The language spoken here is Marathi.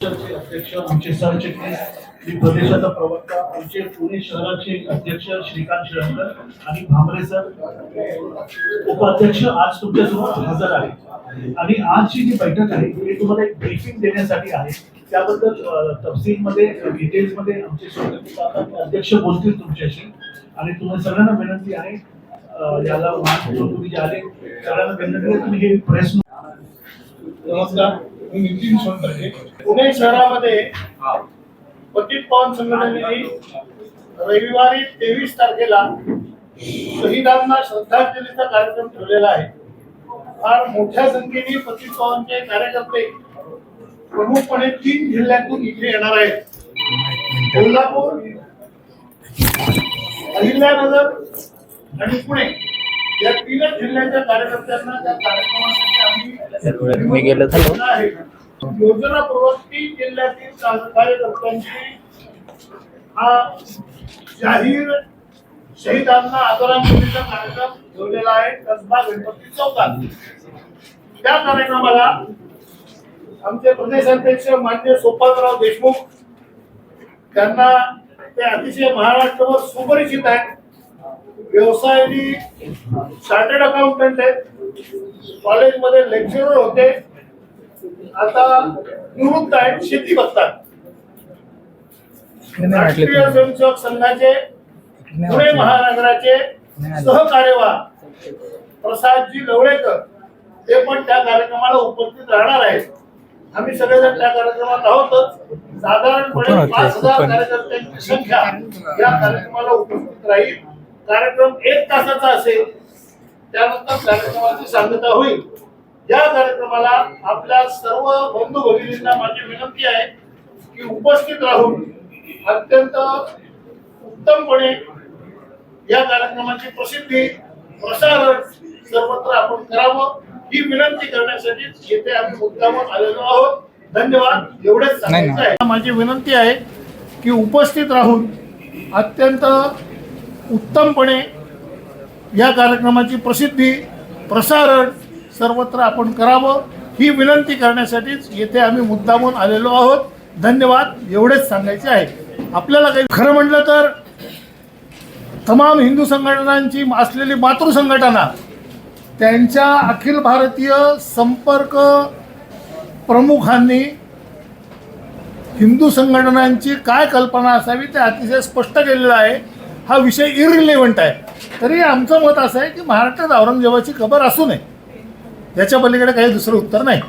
अध्यक्ष आमचे सरचिटणीस मी प्रदेशाचा प्रवक्ता आमचे पुणे शहराचे अध्यक्ष श्रीकांत शिरंकर आणि भामरे सर. उपाध्यक्ष आज तुमच्यासमोर हजर आहे आणि आजची जी बैठक आहे ती तुम्हाला एक ब्रीफिंग देण्यासाठी आहे. त्याबद्दल अ, तपशीलमध्ये डिटेल्समध्ये आमचे अध्यक्ष बोलतील तुमच्याशी. आणि तुम्हाला सगळ्यांना विनंती आहे याला तुम्ही जे आले सगळ्यांना विनंती आहे तुम्ही हे प्रेस नमस्कार. मी नितीन सोनटके पुणे शहरामध्ये पतित पावन संघटनेने रविवारी तेवीस तारखेला शहीदांना श्रद्धांजलीचा कार्यक्रम ठेवलेला आहे. फार मोठ्या संख्येने पतित पावनचे कार्यकर्ते प्रमुखपणे तीन जिल्ह्यातून इथे येणार आहेत. कोल्हापूर अहिल्यानगर आणि पुणे या तीनच जिल्ह्याच्या कार्यकर्त्यांना त्या कार्यक्रमासाठी मी गेलो झालो आहे. योजनापूर्वक जिल्ह्यातील कार्यकर्त्यांची हा जाहीर शहीदांना आदरांजलीचा कार्यक्रम ठेवलेला आहे. कसबा गणपती चौकात. त्या कार्यक्रमाला आमचे प्रदेशाध्यक्ष मान्य सोपानराव देशमुख त्यांना ते अतिशय महाराष्ट्रभर सुपरिचित आहेत. व्यवसायाने चार्टर्ड अकाउंटंट आहेत. कॉलेजमध्ये लेक्चरर होते. आता निवृत्त आहेत शेती बघतात. राष्ट्रीय स्वयंसेवक संघाचे पुणे महानगराचे सहकार्यवाह प्रसादजी लवळेकर ते पण त्या कार्यक्रमाला उपस्थित राहणार आहेत. आम्ही सगळेजण त्या कार्यक्रमात आहोतच. साधारणपणे? पाच हजार? कार्यकर्त्यांची संख्या या कार्यक्रमाला उपस्थित राहील. कार्यक्रम एक तासाचा असेल. त्यानंतर कार्यक्रमाची सांगता होईल. या कार्यक्रमाला आपल्या सर्व बंधू भगिनींना माझी विनंती आहे की उपस्थित राहून अत्यंत उत्तमपणे या कार्यक्रमाची प्रसिद्धी प्रसारण सर्वत्र आपण करावं ही विनंती करण्यासाठी येथे आम्ही मुद्दामून आलेलो आहोत. धन्यवाद. एवढेच सांगायचं आहे. माझी विनंती आहे की उपस्थित राहून अत्यंत उत्तमपणे या कार्यक्रमाची प्रसिद्धी प्रसारण सर्वत्र आपण करावं ही विनंती करण्यासाठीच येथे आम्ही मुद्दामून आलेलो आहोत. धन्यवाद एवढेच सांगायचे आहे. आपल्याला काही खरं म्हटलं तर तमाम हिंदू संघटनांची असलेली मातृसंघटना त्यांच्या अखिल भारतीय संपर्क प्रमुखांनी हिंदू संघटनांची काय कल्पना असावी ते अतिशय स्पष्ट केलेलं आहे. हा विषय इरिलेव्हंट आहे. तरी आमचं मत असं आहे की महाराष्ट्रात औरंगजेबाची कबर असू नये. याच्या पलीकडे काही दुसरं उत्तर नाही.